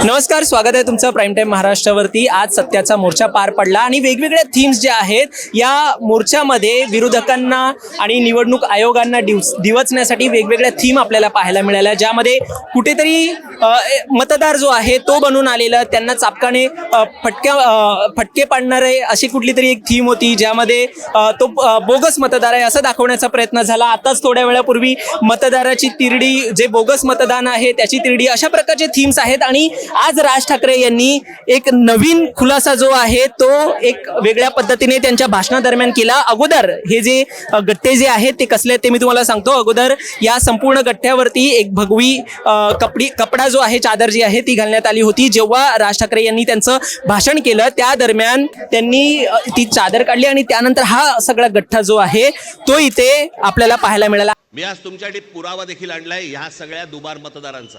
नमस्कार स्वागत आहे तुमचं प्राईम टाईम महाराष्ट्रावरती. आज सत्याचा मोर्चा पार पडला आणि वेगवेगळ्या थीम्स ज्या आहेत या मोर्चामध्ये विरोधकांना आणि निवडणूक आयोगांना डिव दिवचण्यासाठी वेगवेगळ्या थीम आपल्याला पाहायला मिळाल्या ज्यामध्ये कुठेतरी ए- मतदार जो आहे तो बनून आलेला त्यांना चापकाने फटक्या फटके पाडणारे अशी कुठली तरी एक थीम होती ज्यामध्ये तो बोगस मतदार आहे असं दाखवण्याचा प्रयत्न झाला. आताच थोड्या वेळापूर्वी मतदाराची तिरडी जे बोगस मतदान आहे त्याची तिरडी अशा प्रकारचे थीम्स आहेत आणि आज राज ठाकरे यांनी एक नवीन खुलासा जो आहे तो एक वेगळ्या पद्धतीने त्यांच्या भाषणादरम्यान केला. अगोदर हे जे गट्टे जे आहेत ते कसले आहेत ते मी तुम्हाला सांगतो. अगोदर या संपूर्ण गठ्ठ्यावरती एक भगवी कपडी कपडा जो आहे चादर जी आहे ती घालण्यात आली होती. जेव्हा राज ठाकरे यांनी त्यांचं भाषण केलं त्या दरम्यान त्यांनी ती चादर काढली आणि त्यानंतर हा सगळा गठ्ठा जो आहे तो इथे आपल्याला पाहायला मिळाला. मी आज तुमच्यासाठी पुरावा देखील आणलाय ह्या सगळ्या दुबार मतदारांचा.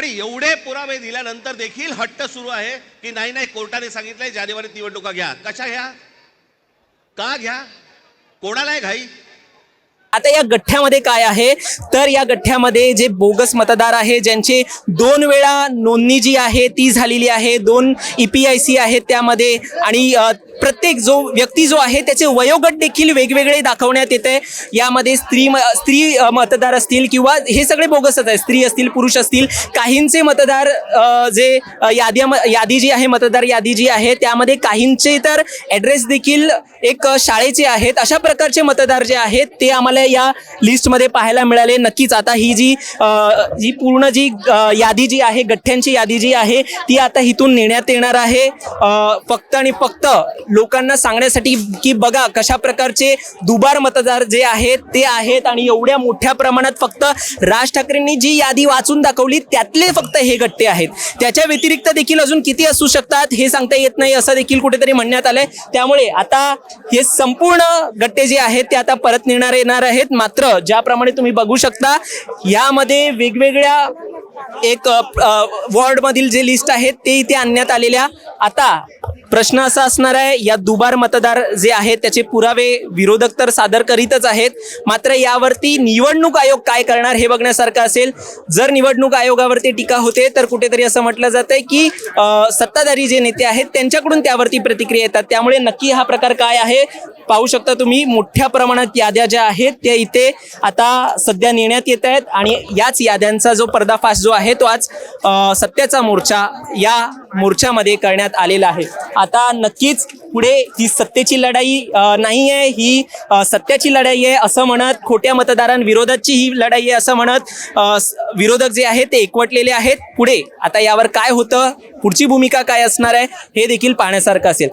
आणि एवढे पुरावे दिल्यानंतर देखील हट्ट सुरू आहे की नाही नाही कोर्टाने सांगितलंय जानेवारीत निवडणुका घ्या. कशा घ्या? का घ्या? कोणाला आहे घाई. आता या गठ्ठ्यामध्ये काय आहे? तर या गठ्ठ्यामध्ये जे बोगस मतदार आहे ज्यांचे दोन वेळा नोंदणी जी आहे ती झालेली आहे. दोन ई पी आय सी आहेत त्यामध्ये. आणि प्रत्येक जो व्यक्ती जो आहे त्याचे वयोगट देखील वेगवेगळे दाखवण्यात येते यामध्ये स्त्री म- स्त्री मतदार असतील किंवा हे सगळे बोगसच आहे स्त्री असतील पुरुष असतील काहींचे मतदार जे यादी यादी जी आहे मतदार यादी जी आहे त्यामध्ये काहींचे तर ॲड्रेस देखील एक शाळेचे आहेत. अशा प्रकारचे मतदार जे आहेत ते आम्हाला या लिस्टमध्ये पाहायला मिळाले. नक्कीच आता ही जी जी पूर्ण जी यादी जी आहे गठ्ठ्यांची यादी जी आहे ती आता इथून नेण्यात येणार आहे. फक्त आणि फक्त लोकांना सांगण्यासाठी की बघा कशा प्रकारचे दुबार मतदार जे आहेत ते आहेत आणि एवढ्या मोठ्या प्रमाणात फक्त राज ठाकरेंनी जी यादी वाचून दाखवली त्यातले फक्त हे गट्टे आहेत. त्याच्या व्यतिरिक्त देखील अजून किती असू शकतात हे सांगता येत नाही असं देखील कुठेतरी म्हणण्यात आलंय. त्यामुळे आता हे संपूर्ण गट्टे जे आहेत ते आता परत नेणार येणार आहेत. मात्र ज्याप्रमाणे तुम्ही बघू शकता यामध्ये वेगवेगळ्या एक वॉर्डमधील जे लिस्ट आहेत ते इथे आणण्यात आलेल्या आता प्रश्न असा असणार आहे या दुबार मतदार जे आहेत त्याचे पुरावे विरोधक तर सादर करीतच आहेत. मात्र यावरती निवडणूक आयोग काय करणार हे बघण्यासारखं असेल. जर निवडणूक आयोगावरती टीका होते तर कुठेतरी असं म्हटलं जात आहे की सत्ताधारी जे नेते आहेत त्यांच्याकडून त्यावरती प्रतिक्रिया येतात. त्यामुळे नक्की हा प्रकार काय आहे पाहू शकता तुम्ही. मोठ्या प्रमाणात याद्या ज्या आहेत त्या इथे आता सध्या नेण्यात येत आहेत आणि याच याद्यांचा जो पर्दाफाश जो आहे तो आज सत्याचा मोर्चा या मोर्चामध्ये करण्यात आलेला आहे. आता नक्कीच पुढे ही सत्तेची लढाई नाही आहे ही सत्याची लढाई आहे असं म्हणत खोट्या मतदारांविरोधाची ही लढाई आहे असं म्हणत विरोधक जे आहेत ते एकवटलेले आहेत. पुढे आता यावर काय होतं पुढची भूमिका काय असणार आहे हे देखील पाहण्यासारखं असेल.